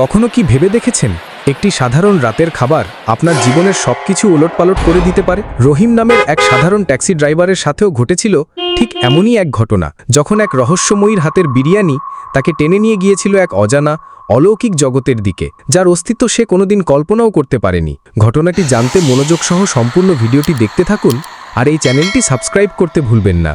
কখনো কি ভেবে দেখেছেন? একটি সাধারণ রাতের খাবার আপনার জীবনের সবকিছু ওলটপালট করে দিতে পারে? রহিম নামের এক সাধারণ ট্যাক্সি ড্রাইভারের সাথেও ঘটেছিল ঠিক এমনই এক ঘটনা। যখন এক রহস্যময়ীর হাতের বিরিয়ানি তাকে টেনে নিয়ে গিয়েছিল এক অজানা, অলৌকিক জগতের দিকে, যার অস্তিত্ব সে কোনোদিন কল্পনাও করতে পারেনি। ঘটনাটি জানতে মনোযোগ সহ সম্পূর্ণ ভিডিওটি দেখতে থাকুন আর এই চ্যানেলটি সাবস্ক্রাইব করতে ভুলবেন না।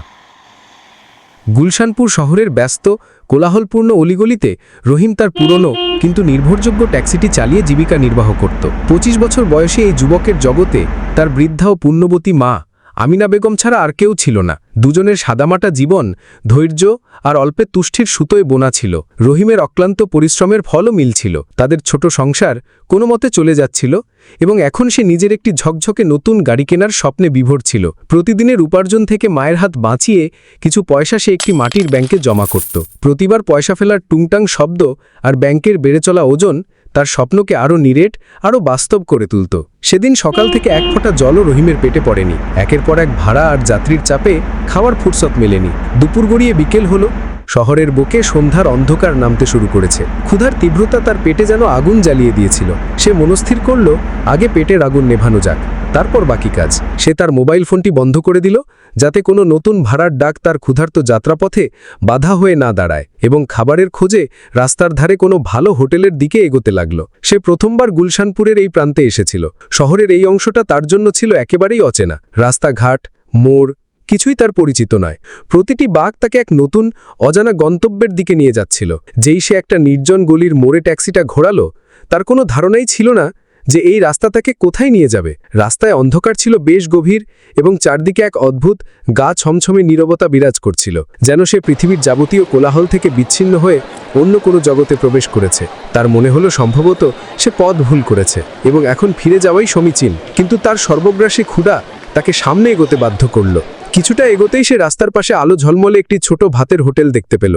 গুলশানপুর শহরের ব্যস্ত, কোলাহলপূর্ণ অলিগলিতে রহিম তার পুরনো, কিন্তু নির্ভরযোগ্য ট্যাক্সিটি চালিয়ে জীবিকা নির্বাহ করত। পঁচিশ বছর বয়সে এই যুবকের জগতে তার বৃদ্ধা ও পুণ্যবতী মা আমিনা বেগম ছাড়া আর কেউ ছিল না। দুজনের সাদামাটা জীবন, ধৈর্য আর অল্পে তুষ্টির সুতোয় বোনা ছিল। রহিমের অক্লান্ত পরিশ্রমের ফলও মিলছিল। তাদের ছোট সংসার কোনো মতে চলে যাচ্ছিল এবং এখন সে নিজের একটি ঝকঝকে নতুন গাড়ি কেনার স্বপ্নে বিভোর ছিল। প্রতিদিনের উপার্জন থেকে মায়ের হাত বাঁচিয়ে কিছু পয়সা সে একটি মাটির ব্যাংকে জমা করত। প্রতিবার পয়সা ফেলার টুংটাং শব্দ আর ব্যাংকের বেড়ে চলা ওজন তার স্বপ্নকে আরও নিরেট, আরও বাস্তব করে তুলত। সেদিন সকাল থেকে এক ফোঁটা জলও রহিমের পেটে পড়েনি। একের পর এক ভাড়া আর যাত্রীর চাপে খাওয়ার ফুরসত মেলেনি। দুপুর গড়িয়ে বিকেল হলো। শহরের বুকে সন্ধ্যার অন্ধকার নামতে শুরু করেছে। ক্ষুধার তীব্রতা তার পেটে যেন আগুন জ্বালিয়ে দিয়েছিল। সে মনস্থির করল, আগে পেটের আগুন নেভানো যাক, তারপর বাকি কাজ। সে তার মোবাইল ফোনটি বন্ধ করে দিল যাতে কোনো নতুন ভাড়ার ডাক তার ক্ষুধার্ত যাত্রাপথে বাধা হয়ে না দাঁড়ায় এবং খাবারের খোঁজে রাস্তার ধারে কোনো ভালো হোটেলের দিকে এগোতে লাগল। সে প্রথমবার গুলশানপুরের এই প্রান্তে এসেছিল। শহরের এই অংশটা তার জন্য ছিল একেবারেই অচেনা। রাস্তাঘাট, মোড়, কিছুই তার পরিচিত নয়। প্রতিটি বাঘ তাকে এক নতুন, অজানা গন্তব্যের দিকে নিয়ে যাচ্ছিল। যেই সে একটা নির্জন গলির মোড়ে ট্যাক্সিটা ঘোরালো, তার কোনো ধারণাই ছিল না যে এই রাস্তা তাকে কোথায় নিয়ে যাবে? রাস্তায় অন্ধকার ছিল বেশ গভীর এবং চারদিকে এক অদ্ভুত, গা ছমছমে নীরবতা বিরাজ করছিল, যেন সে পৃথিবীর যাবতীয় কোলাহল থেকে বিচ্ছিন্ন হয়ে অন্য কোনো জগতে প্রবেশ করেছে। তার মনে হলো সম্ভবত সে পথ ভুল করেছে এবং এখন ফিরে যাওয়াই সমীচীন, কিন্তু তার সর্বগ্রাসী ক্ষুধা তাকে সামনে এগোতে বাধ্য করল। কিছুটা এগোতেই সে রাস্তার পাশে আলো ঝলমলে একটি ছোট ভাতের হোটেল দেখতে পেল।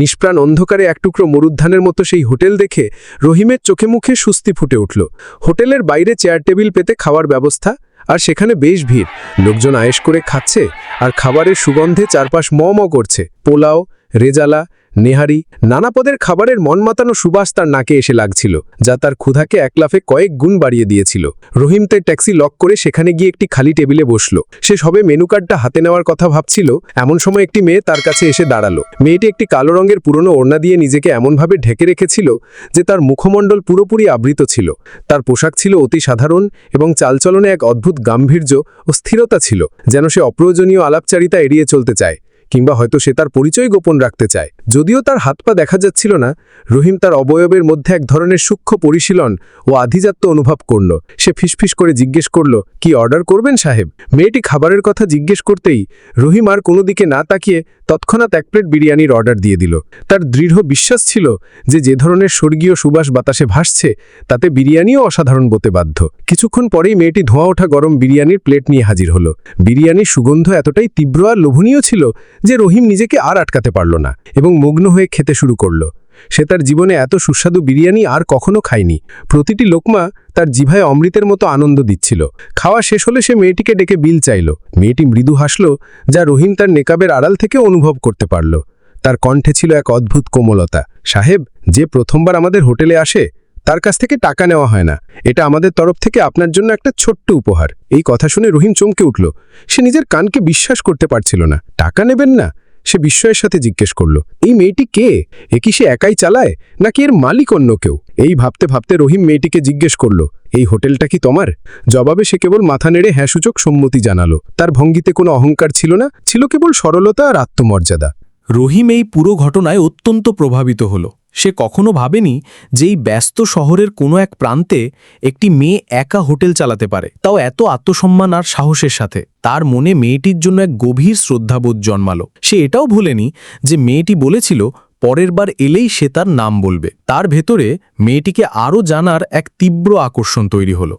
নিষ্প্রাণ অন্ধকারে এক টুকরো মরুদ্ধানের মতো সেই হোটেল দেখে রহিমের চোখে মুখে সুস্তি ফুটে উঠল। হোটেলের বাইরে চেয়ার টেবিল পেতে খাওয়ার ব্যবস্থা, আর সেখানে বেশ ভিড়। লোকজন আয়েস করে খাচ্ছে, আর খাবারের সুগন্ধে চারপাশ ম ম করছে। পোলাও, রেজালা নেহারি নানা পদের খাবারের মন মাতানো সুবাস তার নাকে এসে লাগছিল, যা তার ক্ষুধাকে একলাফে কয়েক গুণ বাড়িয়ে দিয়েছিল। রহিম তার ট্যাক্সি লক করে সেখানে গিয়ে একটি খালি টেবিলে বসল। সে সবে মেনু কার্ডটা হাতে নেওয়ার কথা ভাবছিল, এমন সময় একটি মেয়ে তার কাছে এসে দাঁড়াল। মেয়েটি একটি কালো রঙের পুরনো ওড়না দিয়ে নিজেকে এমনভাবে ঢেকে রেখেছিল, যে তার মুখমণ্ডল পুরোপুরি আবৃত ছিল। তার পোশাক ছিল অতি সাধারণ এবং চালচলনে এক অদ্ভুত গাম্ভীর্য ও স্থিরতা ছিল, যেন সে অপ্রয়োজনীয় আলাপচারিতা এড়িয়ে চলতে চায়। কিংবা হয়তো সে তার পরিচয় গোপন রাখতে চায়। যদিও তার হাত পা দেখা যাচ্ছিল না, রহিম তার অবয়বের মধ্যে এক ধরনের সূক্ষ্ম পরিশীলন ও আধিজাত্য অনুভব করল। সে ফিসফিস করে জিজ্ঞেস করল, কি অর্ডার করবেন সাহেব? মেয়েটি খাবারের কথা জিজ্ঞেস করতেই রহিম আর কোনো দিকে না তাকিয়ে তৎক্ষণাৎ এক প্লেট বিরিয়ানির অর্ডার দিয়ে দিল। তার দৃঢ় বিশ্বাস ছিল যে যে ধরনের স্বর্গীয় সুবাস বাতাসে ভাসছে, তাতে বিরিয়ানিও অসাধারণ বতে বাধ্য। কিছুক্ষণ পরেই মেয়েটি ধোঁয়া ওঠা গরম বিরিয়ানির প্লেট নিয়ে হাজির হলো। বিরিয়ানির সুগন্ধ এতটাই তীব্র আর লোভনীয় ছিল যে রহিম নিজেকে আর আটকাতে পারল না এবং মগ্ন হয়ে খেতে শুরু করল। সে তার জীবনে এত সুস্বাদু বিরিয়ানি আর কখনো খায়নি। প্রতিটি লোকমা তার জিভায় অমৃতের মতো আনন্দ দিচ্ছিল। খাওয়া শেষ হলে সে মেয়েটিকে ডেকে বিল চাইল। মেয়েটি মৃদু হাসল, যা রহিম তার নেকাবের আড়াল থেকে অনুভব করতে পারল। তার কণ্ঠে ছিল এক অদ্ভুত কোমলতা। সাহেব, যে প্রথমবার আমাদের হোটেলে আসে তার কাছ থেকে টাকা নেওয়া হয় না। এটা আমাদের তরফ থেকে আপনার জন্য একটা ছোট্ট উপহার। এই কথা শুনে রহিম চমকে উঠল। সে নিজের কানকে বিশ্বাস করতে পারছিল না। টাকা নেবেন না? সে বিস্ময়ের সাথে জিজ্ঞেস করল, এই মেয়েটি কে? এ কি সে একাই চালায়? নাকি এর মালিক অন্য কেউ? এই ভাবতে ভাবতে রহিম মেয়েটিকে জিজ্ঞেস করল, এই হোটেলটা কি তোমার? জবাবে সে কেবল মাথা নেড়ে হ্যাঁ সূচক সম্মতি জানালো। তার ভঙ্গিতে কোনো অহংকার ছিল না, ছিল কেবল সরলতা আর আত্মমর্যাদা। রহিম এই পুরো ঘটনায় অত্যন্ত প্রভাবিত হল। সে কখনো ভাবেনি যে এই ব্যস্ত শহরের কোনো এক প্রান্তে একটি মেয়ে একা হোটেল চালাতে পারে। তাও এত আত্মসম্মান আর সাহসের সাথে। তার মনে মেয়েটির জন্য এক গভীর শ্রদ্ধাবোধ জন্মালো। সে এটাও ভুলেনি যে মেয়েটি বলেছিল, পরের বার এলেই সে তার নাম বলবে। তার ভেতরে মেয়েটিকে আরও জানার এক তীব্র আকর্ষণ তৈরি হলো।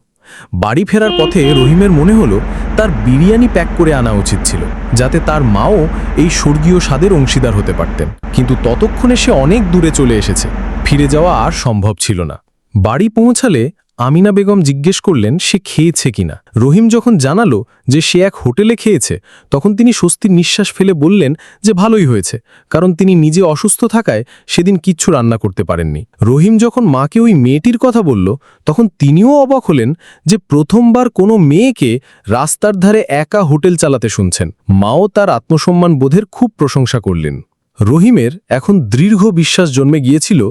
বাড়ি ফেরার পথে রহিমের মনে হলো তার বিরিয়ানি প্যাক করে আনা উচিত ছিল, যাতে তার মাও এই স্বর্গীয় স্বাদের অংশীদার হতে পারতেন। কিন্তু ততক্ষণে সে অনেক দূরে চলে এসেছে। ফিরে যাওয়া আর সম্ভব ছিল না। বাড়ি পৌঁছালে আমিনা বেগম জিজ্ঞেস করলেন, সে খেয়েছে কিনা? রহিম যখন জানালো যে সে এক হোটেলে খেয়েছে, তখন তিনি স্বস্তির নিঃশ্বাস ফেলে বললেন যে ভালোই হয়েছে, কারণ তিনি নিজে অসুস্থ থাকায় সেদিন কিচ্ছু রান্না করতে পারেননি। রহিম যখন মাকে ওই মেয়েটির কথা বলল, তখন তিনিও অবাক হলেন যে প্রথমবার কোনো মেয়েকে রাস্তার ধারে একা হোটেল চালাতে শুনছেন। মাও তার আত্মসম্মান বোধের খুব প্রশংসা করলেন। রহিমের এখন দৃঢ় বিশ্বাস জন্মে গিয়েছিল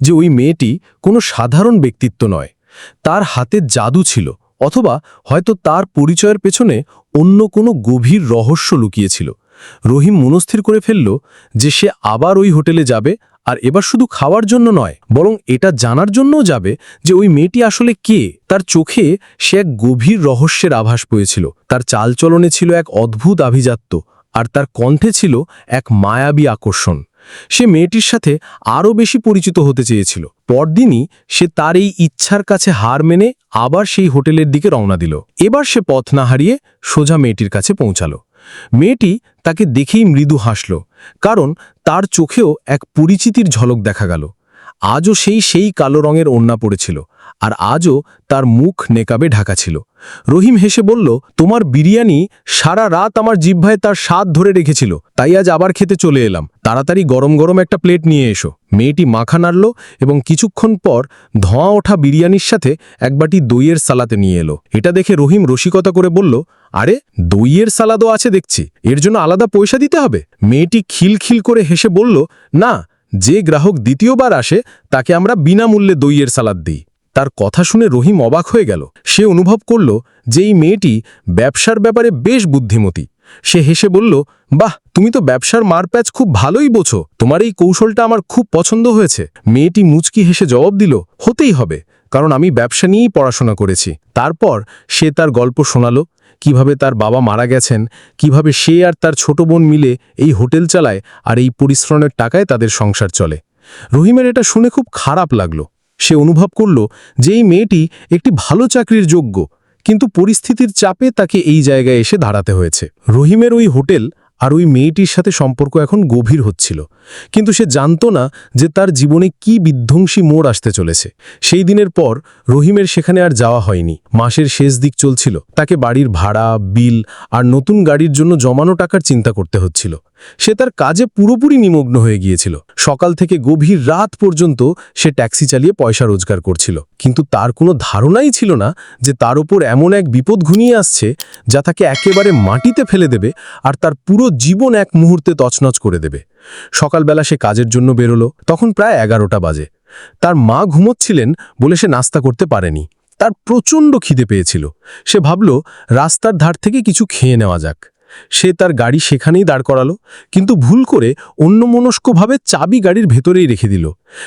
যে ওই মেয়েটি কোনো সাধারণ ব্যক্তিত্ব নয়। তার হাতে জাদু ছিল, অথবা হয়তো তার পরিচয়ের পেছনে অন্য কোনো গভীর রহস্য লুকিয়েছিল। রহিম মনস্থির করে ফেলল যে সে আবার ওই হোটেলে যাবে আর এবার শুধু খাওয়ার জন্য নয়, বরং এটা জানার জন্যও যাবে যে ওই মেয়েটি আসলে কে। তার চোখে সে এক গভীর রহস্যের আভাস পেয়েছিল। তার চালচলনে ছিল এক অদ্ভুত আভিজাত্য, আর তার কণ্ঠে ছিল এক মায়াবী আকর্ষণ। সে মেয়েটির সাথে আরও বেশি পরিচিত হতে চেয়েছিল। পরদিনই সে তার এই ইচ্ছার কাছে হার মেনে আবার সেই হোটেলের দিকে রওনা দিল। এবার সে পথ না হারিয়ে সোজা মেয়েটির কাছে পৌঁছালো। মেয়েটি তাকে দেখেই মৃদু হাসল, কারণ তার চোখেও এক পরিচিতির ঝলক দেখা গেল। আজও সেই সেই কালো রঙের ওড়না পড়েছিল। আর আজও তার মুখ নেকাবে ঢাকা ছিল। রহিম হেসে বলল, তোমার বিরিয়ানি সারা রাত আমার জিহ্বায় তার স্বাদ ধরে রেখেছিল, তাই আজ আবার খেতে চলে এলাম। তাড়াতাড়ি গরম গরম একটা প্লেট নিয়ে এসো। মেয়েটি মাখা নাড়ল এবং কিছুক্ষণ পর ধোঁয়া ওঠা বিরিয়ানির সাথে এক বাটি দইয়ের সালাতে নিয়ে এলো। এটা দেখে রহিম রসিকতা করে বলল, আরে, দইয়ের সালাদও আছে দেখছি, এর জন্য আলাদা পয়সা দিতে হবে? মেয়েটি খিলখিল করে হেসে বলল, না, যে গ্রাহক দ্বিতীয়বার আসে, তাকে আমরা বিনামূল্যে দইয়ের সালাদ দিই। তার কথা শুনে রহিম অবাক হয়ে গেল। সে অনুভব করল যে এই মেয়েটি ব্যবসার ব্যাপারে বেশ বুদ্ধিমতী। সে হেসে বলল, বাহ, তুমি তো ব্যবসার মারপ্যাচ খুব ভালোই বোঝো। তোমার এই কৌশলটা আমার খুব পছন্দ হয়েছে। মেয়েটি মুচকি হেসে জবাব দিল, হতেই হবে, কারণ আমি ব্যবসা নিয়েই পড়াশোনা করেছি। তারপর সে তার গল্প শোনালো, কীভাবে তার বাবা মারা গেছেন, কীভাবে সে আর তার ছোট বোন মিলে এই হোটেল চালায় আর এই পরিশ্রমের টাকায় তাদের সংসার চলে। রহিমের এটা শুনে খুব খারাপ লাগল। সে অনুভব করল যে এই মেয়েটি একটি ভালো চাকরির যোগ্য, কিন্তু পরিস্থিতির চাপে তাকে এই জায়গায় এসে দাঁড়াতে হয়েছে। রহিমের ওই হোটেল আর ওই মেয়েটির সাথে সম্পর্ক এখন গভীর হচ্ছিল। কিন্তু সে জানত না যে তার জীবনে কি বিধ্বংসী মোড় আসতে চলেছে। সেই দিনের পর রহিমের সেখানে আর যাওয়া হয়নি। মাসের শেষ দিক চলছিল। তাকে বাড়ির ভাড়া, বিল আর নতুন গাড়ির জন্য জমানো টাকার চিন্তা করতে হচ্ছিল। সে তার কাজে পুরোপুরি নিমগ্ন হয়ে গিয়েছিল। সকাল থেকে গভীর রাত পর্যন্ত সে ট্যাক্সি চালিয়ে পয়সা রোজগার করছিল। কিন্তু তার কোনো ধারণাই ছিল না যে তার ওপর এমন এক বিপদ ঘনিয়ে আসছে যা তাকে একেবারে মাটিতে ফেলে দেবে আর তার পুরো জীবন এক মুহূর্তে তছনছ করে দেবে। সকালবেলা সে কাজের জন্য বেরোলো, তখন প্রায় এগারোটা বাজে। তার মা ঘুমোচ্ছিলেন বলে সে নাস্তা করতে পারেনি। তার প্রচণ্ড খিদে পেয়েছিল। সে ভাবল, রাস্তার ধার থেকে কিছু খেয়ে নেওয়া যাক। সে তার গাড়ি সেখানেই দাঁড় করালো, কিন্তু ভুল করে অন্যমনস্কভাবে চাবি গাড়ির ভেতরেই রেখে দিল।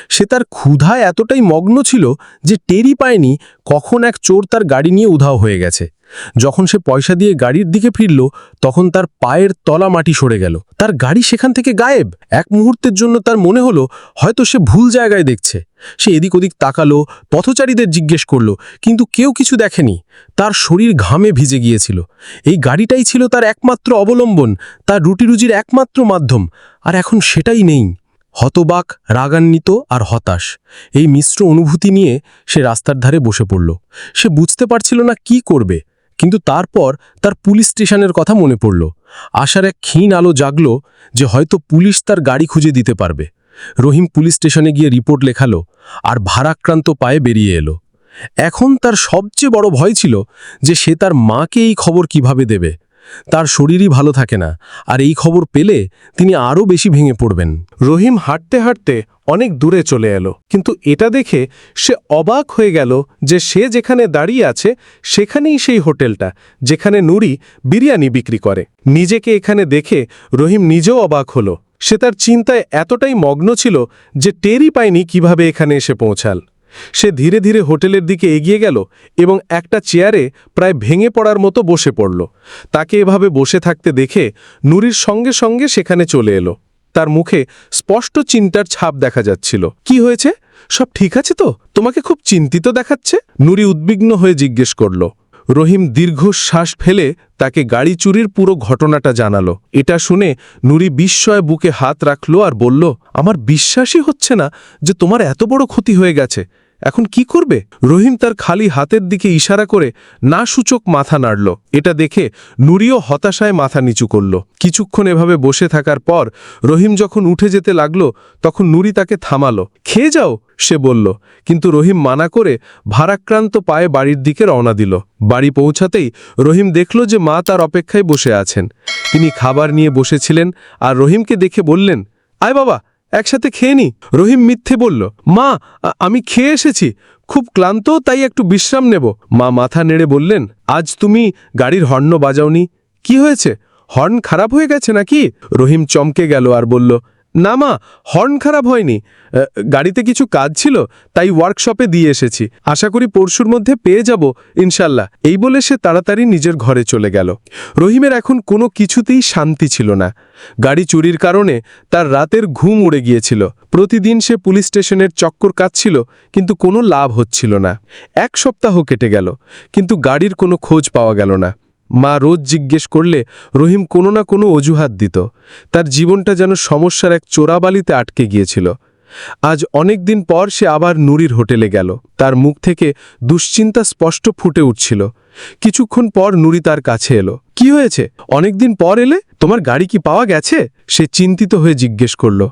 সে তার ক্ষুধায় এতটাই মগ্ন ছিল যে টেরি পায়নি কখন এক চোর তার গাড়ি নিয়ে উধাও হয়ে গেছে। যখন সে পয়সা দিয়ে গাড়ির দিকে ফিরল, তখন তার পায়ের তলা মাটি সরে গেল। তার গাড়ি সেখান থেকে গায়েব। এক মুহূর্তের জন্য তার মনে হলো, হয়তো সে ভুল জায়গায় দেখছে। সে এদিক ওদিক তাকালো, পথচারীদের জিজ্ঞেস করল, কিন্তু কেউ কিছু দেখেনি। তার শরীর ঘামে ভিজে গিয়েছিল। এই গাড়িটাই ছিল তার একমাত্র অবলম্বন, তার রুটিরুজির একমাত্র মাধ্যম। আর এখন সেটাই নেই। হতবাক, রাগান্বিত আর হতাশ। এই মিশ্র অনুভূতি নিয়ে সে রাস্তার ধারে বসে পড়ল। সে বুঝতে পারছিল না কি করবে, কিন্তু তারপর তার পুলিশ স্টেশনের কথা মনে পড়ল। আশার এক ক্ষীণ আলো জাগল যে হয়তো পুলিশ তার গাড়ি খুঁজে দিতে পারবে। রহিম পুলিশ স্টেশনে গিয়ে রিপোর্ট লেখালো আর ভারাক্রান্ত পায়ে বেরিয়ে এলো। এখন তার সবচেয়ে বড় ভয় ছিল যে সে তার মাকে এই খবর কীভাবে দেবে। তার শরীরই ভালো থাকে না, আর এই খবর পেলে তিনি আরও বেশি ভেঙে পড়বেন। রহিম হাঁটতে হাঁটতে অনেক দূরে চলে এলো, কিন্তু এটা দেখে সে অবাক হয়ে গেল যে সে যেখানে দাঁড়িয়ে আছে সেখানেই সেই হোটেলটা, যেখানে নুরি বিরিয়ানি বিক্রি করে। নিজেকে এখানে দেখে রহিম নিজেও অবাক হলো। সে তার চিন্তায় এতটাই মগ্ন ছিল যে টেরই পায়নি কীভাবে এখানে এসে পৌঁছাল। সে ধীরে ধীরে হোটেলের দিকে এগিয়ে গেল এবং একটা চেয়ারে প্রায় ভেঙে পড়ার মতো বসে পড়ল। তাকে এভাবে বসে থাকতে দেখে নুরির সঙ্গে সঙ্গে সেখানে চলে এলো। তার মুখে স্পষ্ট চিন্তার ছাপ দেখা যাচ্ছিল। কি হয়েছে? সব ঠিক আছে তো? তোমাকে খুব চিন্তিত দেখাচ্ছে? নুরি উদ্বিগ্ন হয়ে জিজ্ঞেস করল। রহিম দীর্ঘ শ্বাস ফেলে তাকে গাড়ি চুরির পুরো ঘটনাটা জানালো। এটা শুনে নুরি বিস্ময় বুকে হাত রাখল আর বলল, আমার বিশ্বাসই হচ্ছে না যে তোমার এত বড় ক্ষতি হয়ে গেছে। এখন কি করবে? রহিম তার খালি হাতের দিকে ইশারা করে না সূচক মাথা নাড়ল। এটা দেখে নুরিও হতাশায় মাথা নিচু করল। কিছুক্ষণ এভাবে বসে থাকার পর রহিম যখন উঠে যেতে লাগল, তখন নুরি তাকে থামালো। খেয়ে যাও, সে বলল। কিন্তু রহিম মানা করে ভারাক্রান্ত পায়ে বাড়ির দিকে রওনা দিল। বাড়ি পৌঁছাতেই রহিম দেখল যে মা তার অপেক্ষায় বসে আছেন। তিনি খাবার নিয়ে বসেছিলেন আর রহিমকে দেখে বললেন, আয় বাবা একসাথে খেয়ে নি? রহিম মিথ্যে বলল, মা আমি খেয়ে এসেছি। খুব ক্লান্ত, তাই একটু বিশ্রাম নেব। মা মাথা নেড়ে বললেন, আজ তুমি গাড়ির হর্ন বাজাওনি। কি হয়েছে? হর্ন খারাপ হয়ে গেছে নাকি? রহিম চমকে গেল আর বলল না মা, হর্ন খারাপ হয়নি। গাড়িতে কিছু কাজ ছিল, তাই ওয়ার্কশপে দিয়ে এসেছি। আশা করি পরশুর মধ্যে পেয়ে যাব, ইনশাল্লাহ। এই বলে সে তাড়াতাড়ি নিজের ঘরে চলে গেল। রহিমের এখন কোনো কিছুতেই শান্তি ছিল না। গাড়ি চুরির কারণে তার রাতের ঘুম উড়ে গিয়েছিল। প্রতিদিন সে পুলিশ স্টেশনের চক্কর কাটছিল, কিন্তু কোনো লাভ হচ্ছিল না। এক সপ্তাহ কেটে গেল, কিন্তু গাড়ির কোনো খোঁজ পাওয়া গেল না। মা রোজ জিজ্ঞেস করলে রহিম কোনো না কোনো অজুহাত দিত। তার জীবনটা যেন সমস্যার এক চোরাবালিতে আটকে গিয়েছিল। আজ অনেক দিন পর সে আবার নুরির হোটেলে গেল। তার মুখ থেকে দুশ্চিন্তা স্পষ্ট ফুটে উঠছিল। কিছুক্ষণ পর নুরি তার কাছে এলো। কি হয়েছে? অনেকদিন পর এলে? তোমার গাড়ি কি পাওয়া গেছে? সে চিন্তিত হয়ে জিজ্ঞেস করল।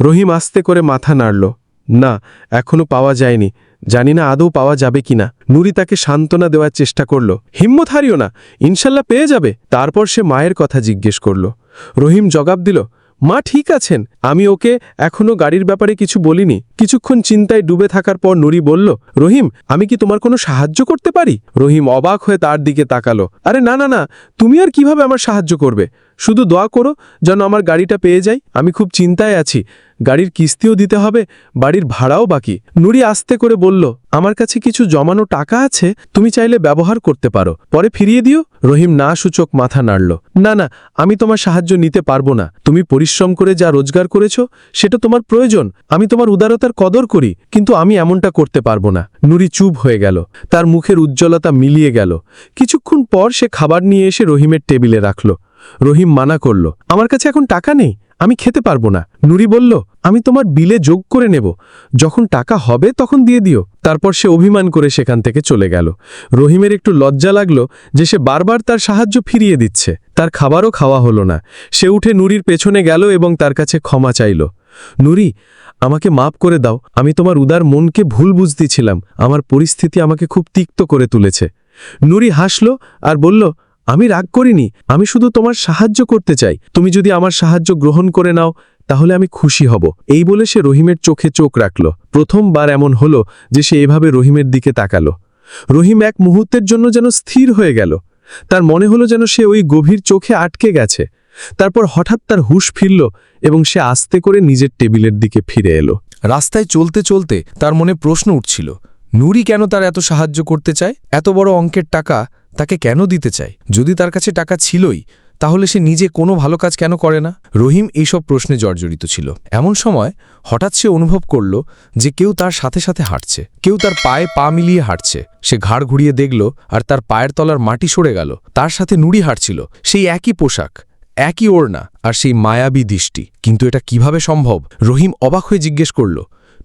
রহিম আস্তে করে মাথা নাড়ল। না, এখনও পাওয়া যায়নি। জানি না আদৌ পাওয়া যাবে কিনা। নুরি তাকে সান্ত্বনা দেওয়ার চেষ্টা করল। হিম্মত হারিও না। ইনশাল্লাহ পেয়ে যাবে। তারপর সে মায়ের কথা জিজ্ঞেস করল। রহিম জবাব দিল, মা, ঠিক আছেন। আমি ওকে এখনও গাড়ির ব্যাপারে কিছু বলিনি। কিছুক্ষণ চিন্তায় ডুবে থাকার পর নুরি বলল, রহিম, আমি কি তোমার কোনো সাহায্য করতে পারি? রহিম অবাক হয়ে তার দিকে তাকালো, আরে না না না। তুমি আর কীভাবে আমার সাহায্য করবে? শুধু দোয়া করো যেন আমার গাড়িটা পেয়ে যাই। আমি খুব চিন্তায় আছি। গাড়ির কিস্তিও দিতে হবে, বাড়ির ভাড়াও বাকি। নুরি আস্তে করে বলল, আমার কাছে কিছু জমানো টাকা আছে, তুমি চাইলে ব্যবহার করতে পারো। পরে ফিরিয়ে দিও। রহিম না সূচক মাথা নাড়ল, না না, আমি তোমার সাহায্য নিতে পারব না। তুমি পরিশ্রম করে যা রোজগার করেছ, সেটা তোমার প্রয়োজন। আমি তোমার উদারতার কদর করি, কিন্তু আমি এমনটা করতে পারব না। নুরি চুপ হয়ে গেল। তার মুখের উজ্জ্বলতা মিলিয়ে গেল। কিছুক্ষণ পর সে খাবার নিয়ে এসে রহিমের টেবিলে রাখল। রহিম মানা করল, আমার কাছে এখন টাকা নেই, আমি খেতে পারব না। নুরি বলল, আমি তোমার বিলে যোগ করে নেব। যখন টাকা হবে তখন দিয়ে দিও। তারপর সে অভিমান করে সেখান থেকে চলে গেল। রহিমের একটু লজ্জা লাগল যে সে বারবার তার সাহায্য ফিরিয়ে দিচ্ছে। তার খাবারও খাওয়া হলো না। সে উঠে নুরির পেছনে গেল এবং তার কাছে ক্ষমা চাইল, নুরি, আমাকে মাপ করে দাও। আমি তোমার উদার মনকে ভুল বুঝতেছিলাম। আমার পরিস্থিতি আমাকে খুব তিক্ত করে তুলেছে। নুরি হাসল আর বলল আমি রাগ করিনি, আমি শুধু তোমার সাহায্য করতে চাই। তুমি যদি আমার সাহায্য গ্রহণ করে নাও, তাহলে আমি খুশি হব। এই বলে সে রহিমের চোখে চোখ রাখল। প্রথমবার এমন হলো যে সে এভাবে রহিমের দিকে তাকালো। রহিম এক মুহূর্তের জন্য যেন স্থির হয়ে গেল। তার মনে হলো যেন সে ওই গভীর চোখে আটকে গেছে। তারপর হঠাৎ তার হুশ ফিরল এবং সে আস্তে করে নিজের টেবিলের দিকে ফিরে এলো। রাস্তায় চলতে চলতে তার মনে প্রশ্ন উঠছিল নুরি কেন তার এত সাহায্য করতে চায়? এত বড় অঙ্কের টাকা তাকে কেন দিতে চায়? যদি তার কাছে টাকা ছিলই, তাহলে সে নিজে কোনো ভালো কাজ কেন করে না? রহিম এইসব প্রশ্নে জর্জরিত ছিল। এমন সময় হঠাৎ সে অনুভব করল যে কেউ তার সাথে সাথে হাঁটছে। কেউ তার পায়ে পা মিলিয়ে হাঁটছে। সে ঘাড় ঘুরিয়ে দেখল আর তার পায়ের তলার মাটি সরে গেল। তার সাথে নুড়ি হাঁটছিল। সেই একই পোশাক, একই ওড়না আর সেই মায়াবী দৃষ্টি। কিন্তু এটা কীভাবে সম্ভব? রহিম অবাক হয়ে জিজ্ঞেস করল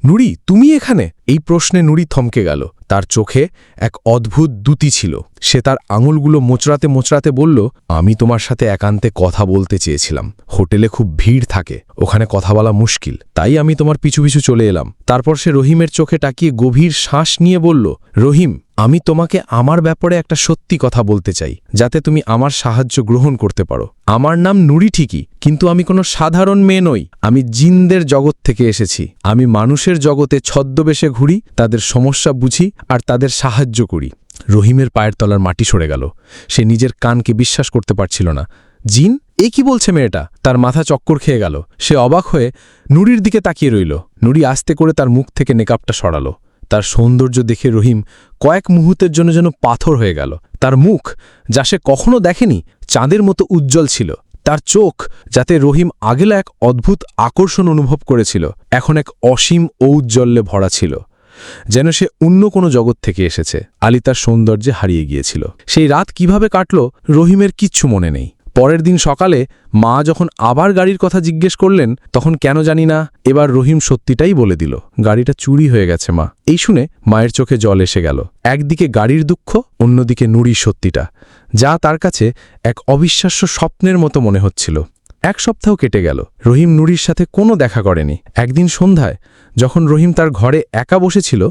নুরি, তুমি এখানে? এই প্রশ্নে নুরি থমকে গেল। তার চোখে এক অদ্ভুত দুতি ছিল। সে তার আঙুলগুলো মোচড়াতে মোচড়াতে বলল, আমি তোমার সাথে একান্তে কথা বলতে চেয়েছিলাম। হোটেলে খুব ভিড় থাকে। ওখানে কথা বলা মুশকিল। তাই আমি তোমার পিছু পিছু চলে এলাম। তারপর সে রহিমের চোখে টাকিয়ে গভীর শ্বাস নিয়ে বলল, রহিম আমি তোমাকে আমার ব্যাপারে একটা সত্যি কথা বলতে চাই, যাতে তুমি আমার সাহায্য গ্রহণ করতে পারো। আমার নাম নুরি ঠিকই, কিন্তু আমি কোনো সাধারণ মেয়ে নই। আমি জিনদের জগৎ থেকে এসেছি। আমি মানুষের জগতে ছদ্মবেশে ঘুরি, তাদের সমস্যা বুঝি, আর তাদের সাহায্য করি। রহিমের পায়ের তলার মাটি সরে গেল। সে নিজের কানকে বিশ্বাস করতে পারছিল না। জিন, এ কি বলছে মেয়েটা? তার মাথা চক্কর খেয়ে গেল। সে অবাক হয়ে নুরির দিকে তাকিয়ে রইল। নুরি আস্তে করে তার মুখ থেকে নেকাপটা সরালো। তার সৌন্দর্য দেখে রহিম কয়েক মুহূর্তের জন্য যেন পাথর হয়ে গেল। তার মুখ, যা সে কখনো দেখেনি, চাঁদের মতো উজ্জ্বল ছিল। তার চোখ, যাতে রহিম আগেলা এক অদ্ভুত আকর্ষণ অনুভব করেছিল, এখন এক অসীম ঔজ্জ্বল্যে ভরা ছিল। যেন সে অন্য কোনো জগৎ থেকে এসেছে। আলী তার সৌন্দর্যে হারিয়ে গিয়েছিল। সেই রাত কীভাবে কাটল, রহিমের কিচ্ছু মনে নেই। পরের দিন সকালে মা যখন আবার গাড়ির কথা জিজ্ঞেস করলেন, তখন কেন জানি না, এবার রহিম সত্যিটাই বলে দিল, গাড়িটা চুরি হয়ে গেছে মা। এই শুনে মায়ের চোখে জল এসে গেল। একদিকে গাড়ির দুঃখ, অন্যদিকে নুড়ির সত্যিটা, যা তার কাছে এক অবিশ্বাস্য স্বপ্নের মতো মনে হচ্ছিল। এক সপ্তাহ কেটে গেল, রহিম নুরির সাথে কোনো দেখা করেনি। একদিন সন্ধ্যায়, যখন রহিম তার ঘরে একা বসেছিল,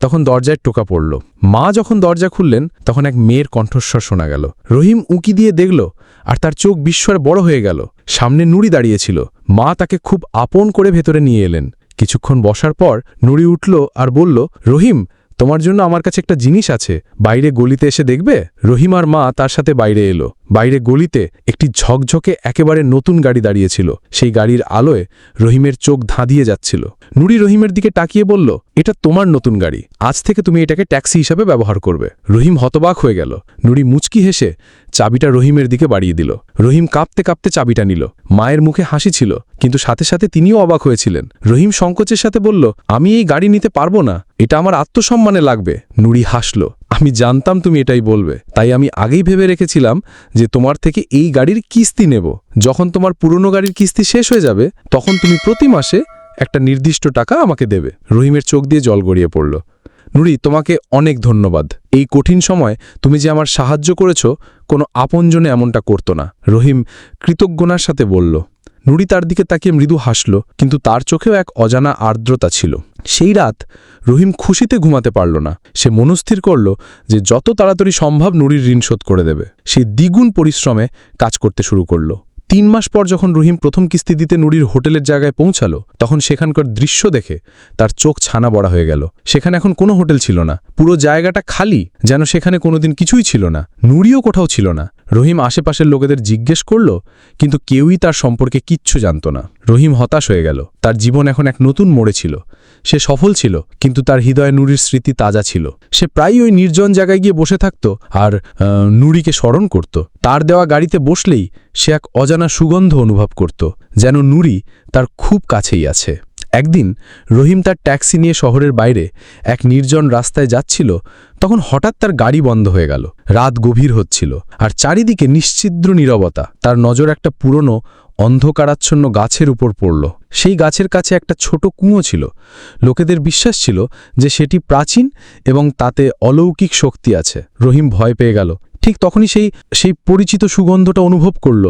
তখন দরজায় টোকা পড়ল। মা যখন দরজা খুললেন, তখন এক মেয়ের কণ্ঠস্বর শোনা গেল। রহিম উকি দিয়ে দেখল আর তার চোখ বিস্ময় বড় হয়ে গেল। সামনে নুড়ি দাঁড়িয়েছিল। মা তাকে খুব আপন করে ভেতরে নিয়ে এলেন। কিছুক্ষণ বসার পর নুড়ি উঠল আর বলল, রহিম, তোমার জন্য আমার কাছে একটা জিনিস আছে। বাইরে গলিতে এসে দেখবে? রহিম আর মা তার সাথে বাইরে এলো। বাইরে গলিতে একটি ঝকঝকে একেবারে নতুন গাড়ি দাঁড়িয়েছিল। সেই গাড়ির আলোয় রহিমের চোখ ধাঁধিয়ে যাচ্ছিল। নুরি রহিমের দিকে তাকিয়ে বলল, এটা তোমার নতুন গাড়ি। আজ থেকে তুমি এটাকে ট্যাক্সি হিসাবে ব্যবহার করবে। রহিম হতবাক হয়ে গেল। নুরি মুচকি হেসে চাবিটা রহিমের দিকে বাড়িয়ে দিল। রহিম কাঁপতে কাঁপতে চাবিটা নিল। মায়ের মুখে হাসি ছিল, কিন্তু সাথে সাথে তিনিও অবাক হয়েছিলেন। রহিম সংকোচের সাথে বলল, আমি এই গাড়ি নিতে পারব না। এটা আমার আত্মসম্মানে লাগবে। নুরি হাসল, আমি জানতাম তুমি এটাই বলবে। তাই আমি আগেই ভেবে রেখেছিলাম যে তোমার থেকে এই গাড়ির কিস্তি নেব। যখন তোমার পুরনো গাড়ির কিস্তি শেষ হয়ে যাবে, তখন তুমি প্রতি মাসে একটা নির্দিষ্ট টাকা আমাকে দেবে। রহিমের চোখ দিয়ে জল গড়িয়ে পড়ল, নুরি, তোমাকে অনেক ধন্যবাদ। এই কঠিন সময় তুমি যে আমার সাহায্য করেছ কোনো আপনজনে এমনটা করত না। রহিম কৃতজ্ঞনার সাথে বলল, নুড়ি তার দিকে তাকিয়ে মৃদু হাসল, কিন্তু তার চোখেও এক অজানা আর্দ্রতা ছিল। সেই রাত রহিম খুশিতে ঘুমাতে পারল না। সে মনস্থির করল যে যত তাড়াতাড়ি সম্ভব নুড়ির ঋণ শোধ করে দেবে। সে দ্বিগুণ পরিশ্রমে কাজ করতে শুরু করল। তিন মাস পর যখন রহিম প্রথম কিস্তি দিতে নুরির হোটেলের জায়গায় পৌঁছাল, তখন সেখানকার দৃশ্য দেখে তার চোখ ছানা বড়া হয়ে গেল। সেখানে এখন কোনো হোটেল ছিল না। পুরো জায়গাটা খালি, যেন সেখানে কোনোদিন কিছুই ছিল না। নুরিও কোথাও ছিল না। রহিম আশেপাশের লোকেদের জিজ্ঞেস করল, কিন্তু কেউই তার সম্পর্কে কিচ্ছু জানত না। রহিম হতাশ হয়ে গেল। তার জীবন এখন এক নতুন মোড়ে ছিল। সে সফল ছিল, কিন্তু তার হৃদয়ে নুরির স্মৃতি তাজা ছিল। সে প্রায়ই ওই নির্জন জায়গায় গিয়ে বসে থাকত আর নুরিকে স্মরণ করত। তার দেওয়া গাড়িতে বসলেই সে এক অজানা সুগন্ধ অনুভব করত, যেন নুরি তার খুব কাছেই আছে। একদিন রহিম তার ট্যাক্সি নিয়ে শহরের বাইরে এক নির্জন রাস্তায় যাচ্ছিল, তখন হঠাৎ তার গাড়ি বন্ধ হয়ে গেল। রাত গভীর হচ্ছিল আর চারিদিকে নিশ্চিদ্র নীরবতা। তার নজর একটা পুরনো, অন্ধকারাচ্ছন্ন গাছের উপর পড়ল। সেই গাছের কাছে একটা ছোট কুঁয়ো ছিল। লোকেদের বিশ্বাস ছিল যে সেটি প্রাচীন এবং তাতে অলৌকিক শক্তি আছে। রহিম ভয় পেয়ে গেল। ঠিক তখনই সেই সেই পরিচিত সুগন্ধটা অনুভব করল।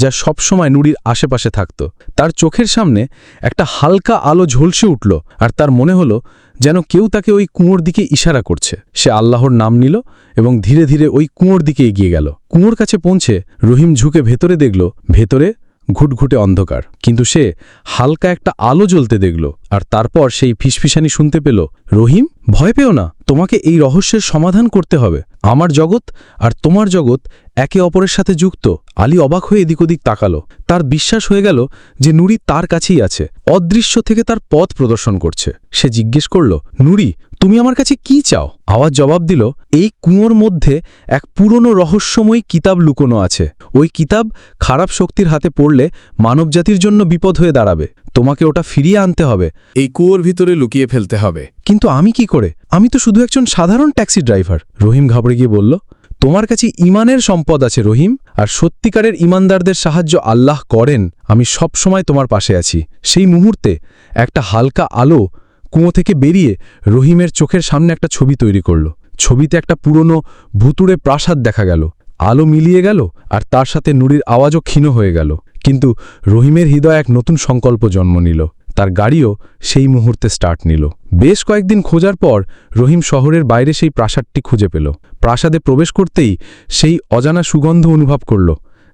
যা সবসময় নুরির আশেপাশে থাকত। তার চোখের সামনে একটা হালকা আলো ঝলসে উঠল আর তার মনে হলো যেন কেউ তাকে ওই কুঁয়োর দিকে ইশারা করছে। সে আল্লাহর নাম নিল এবং ধীরে ধীরে ওই কুঁয়োর দিকে এগিয়ে গেল। কুঁয়োর কাছে পৌঁছে রহিম ঝুঁকে ভেতরে দেখল, ভেতরে ঘুটঘুটে অন্ধকার। কিন্তু সে হালকা একটা আলো জ্বলতে দেখল, আর তারপর সেই ফিসফিসানি শুনতে পেল, রহিম, ভয় পেও না, তোমাকে এই রহস্যের সমাধান করতে হবে। আমার জগৎ আর তোমার জগৎ একে অপরের সাথে যুক্ত। আলী অবাক হয়ে এদিক ওদিক তাকালো। তার বিশ্বাস হয়ে গেল যে নুরি তার কাছেই আছে, অদৃশ্য থেকে তার পথ প্রদর্শন করছে। সে জিজ্ঞেস করল, নুরি তুমি আমার কাছে কি চাও? আওয়াজ জবাব দিল এই কুঁয়োর মধ্যে এক পুরনো রহস্যময় কিতাব লুকোনো আছে। ওই কিতাব খারাপ শক্তির হাতে পড়লে মানবজাতির জন্য বিপদ হয়ে দাঁড়াবে। তোমাকে ওটা ফিরিয়ে আনতে হবে। এই কুয়োর ভিতরে লুকিয়ে ফেলতে হবে। কিন্তু আমি কি করে? আমি তো শুধু একজন সাধারণ ট্যাক্সি ড্রাইভার। রহিম ঘাবড়ে গিয়ে বলল তোমার কাছে ইমানের সম্পদ আছে রহিম আর সত্যিকারের ইমানদারদের সাহায্য আল্লাহ করেন। আমি সব সময় তোমার পাশে আছি। সেই মুহূর্তে একটা হালকা আলো কুঁয়ো থেকে বেরিয়ে রহিমের চোখের সামনে একটা ছবি তৈরি করল। ছবিতে একটা পুরনো ভুতুড়ে প্রাসাদ দেখা গেল। আলো মিলিয়ে গেল আর তার সাথে নুরির আওয়াজও ক্ষীণ হয়ে গেল। কিন্তু রহিমের হৃদয় এক নতুন সংকল্প জন্ম নিল। তার গাড়িও সেই মুহূর্তে স্টার্ট নিল। বেশ কয়েকদিন খোঁজার পর রহিম শহরের বাইরে সেই প্রাসাদটি খুঁজে পেল। প্রাসাদে প্রবেশ করতেই সেই অজানা সুগন্ধ অনুভব করল,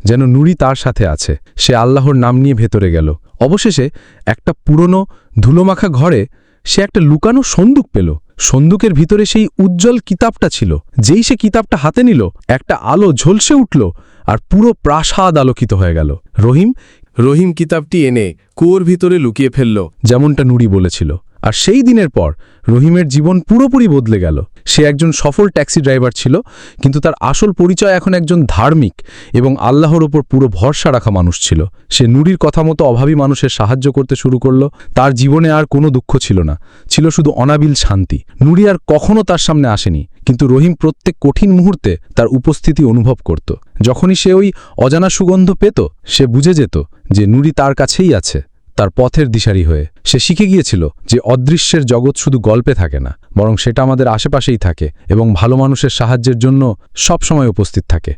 যেন নুরি তার সাথে আছে। সে আল্লাহর নাম নিয়ে ভেতরে গেল। অবশেষে একটা পুরনো ধুলোমাখা ঘরে সে একটা লুকানো সন্দুক পেল। সন্দুকের ভিতরে সেই উজ্জ্বল কিতাবটা ছিল। যেই সে কিতাবটা হাতে নিল, একটা আলো ঝলসে উঠল আর পুরো প্রাসাদ আলোকিত হয়ে গেল। রহিম রহিম কিতাবটি এনে কুয়োর ভিতরে লুকিয়ে ফেলল, যেমনটা নুড়ি বলেছিল। আর সেই দিনের পর রহিমের জীবন পুরোপুরি বদলে গেল। সে একজন সফল ট্যাক্সি ড্রাইভার ছিল, কিন্তু তার আসল পরিচয় এখন একজন ধার্মিক এবং আল্লাহর ওপর পুরো ভরসা রাখা মানুষ ছিল। সে নুরির কথা মতো অভাবী মানুষের সাহায্য করতে শুরু করল। তার জীবনে আর কোনো দুঃখ ছিল না। ছিল শুধু অনাবিল শান্তি। নুরি আর কখনও তার সামনে আসেনি, কিন্তু রহিম প্রত্যেক কঠিন মুহূর্তে তার উপস্থিতি অনুভব করত। যখনই সে ওই অজানা সুগন্ধ পেত, সে বুঝে যেত যে নুরি তার কাছেই আছে, তার পথের দিশারি হয়ে। সে শিখে গিয়েছিল যে অদৃশ্যের জগৎ শুধু গল্পে থাকে না। বরং সেটা আমাদের আশেপাশেই থাকে এবং ভালো মানুষের সাহায্যের জন্য সবসময় উপস্থিত থাকে।